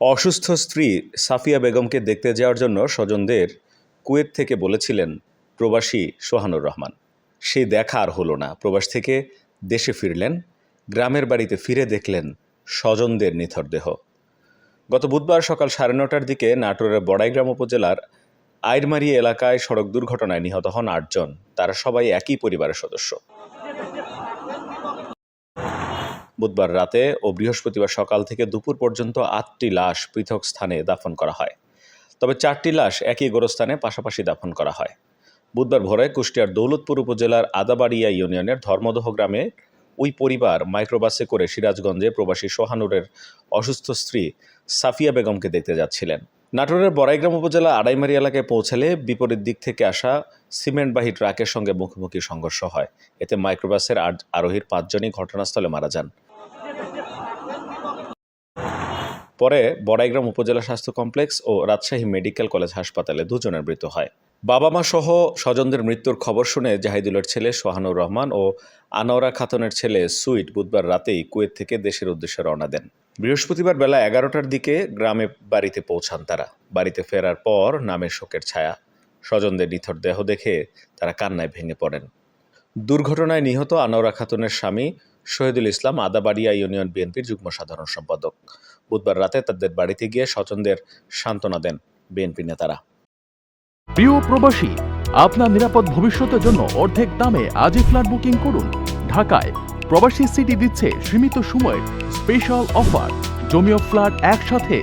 অসুস্থ স্ত্রী সাফিয়া বেগমকে দেখতে যাওয়ার জন্য স্বজনদের কুয়েত থেকে বলেছিলেন প্রবাসী সোহানুর রহমান। সেই দেখা আর হলো না। প্রবাস থেকে দেশে ফিরলেন, গ্রামের বাড়িতে ফিরে দেখলেন স্বজনদের নিথর দেহ। গত বুধবার সকাল সাড়ে নটার দিকে নাটোরের বড়াইগ্রাম উপজেলার আইরমারি এলাকায় সড়ক দুর্ঘটনায় নিহত হন আটজন। তারা সবাই একই পরিবারের সদস্য। বুধবার রাতে ও বৃহস্পতিবার সকাল থেকে দুপুর পর্যন্ত আটটি লাশ পৃথক স্থানে দাফন করা হয়। তবে চারটি লাশ একই গোরস্থানে পাশাপাশি দাফন করা হয়। বুধবার ভোরে কুষ্টিয়ার দৌলতপুর উপজেলার আদাবাড়িয়া ইউনিয়নের ধর্মদহ গ্রামে ওই পরিবার মাইক্রোবাসে করে সিরাজগঞ্জে প্রবাসী সোহানুরের অসুস্থ স্ত্রী সাফিয়া বেগমকে দেখতে যাচ্ছিলেন। নাটোরের বড়াইগ্রাম উপজেলা আড়াইমারি এলাকায় পৌঁছালে বিপরীত দিক থেকে আসা সিমেন্টবাহী ট্রাকের সঙ্গে মুখোমুখি সংঘর্ষ হয়। এতে মাইক্রোবাসের আরোহীর পাঁচজনই ঘটনাস্থলে মারা যান। পরে বড়াইগ্রাম উপজেলা স্বাস্থ্য কমপ্লেক্স ও রাজশাহী মেডিকেল কলেজ হাসপাতালে দুজনের মৃত্যু হয়। বাবা মা সহ স্বজনদের মৃত্যুর খবর শুনে জাহিদুলের ছেলে সোহানুর রহমান ও আনোয়ারা খাতুনের ছেলে সুইট বুধবার রাতেই কুয়েত থেকে দেশের উদ্দেশ্যে রওনা দেন। বৃহস্পতিবার বেলা এগারোটার দিকে গ্রামে বাড়িতে পৌঁছান তারা। বাড়িতে ফেরার পর নামের শোকের ছায়া। স্বজনদের নিথর দেহ দেখে তারা কান্নায় ভেঙে পড়েন। দুর্ঘটনায় নিহত আনোয়ারা খাতুনের স্বামী শহীদুল ইসলাম আদাবাড়িয়া ইউনিয়ন বিএনপির যুগ্ম সাধারণ সম্পাদক। বুধবার রাতে তাদের বাড়িতে গিয়ে স্বজনদের সান্ত্বনা দেন বিএনপি নেতারা। প্রিয় প্রবাসী, আপনার নিরাপদ ভবিষ্যতের জন্য অর্ধেক দামে আজই ফ্ল্যাট বুকিং করুন। ঢাকায় প্রবাসী সিটি দিচ্ছে সীমিত সময়ের স্পেশাল অফার। জমিও ফ্ল্যাট একসাথে।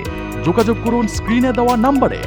যোগাযোগ করুন স্ক্রিনে দেওয়া নাম্বারে।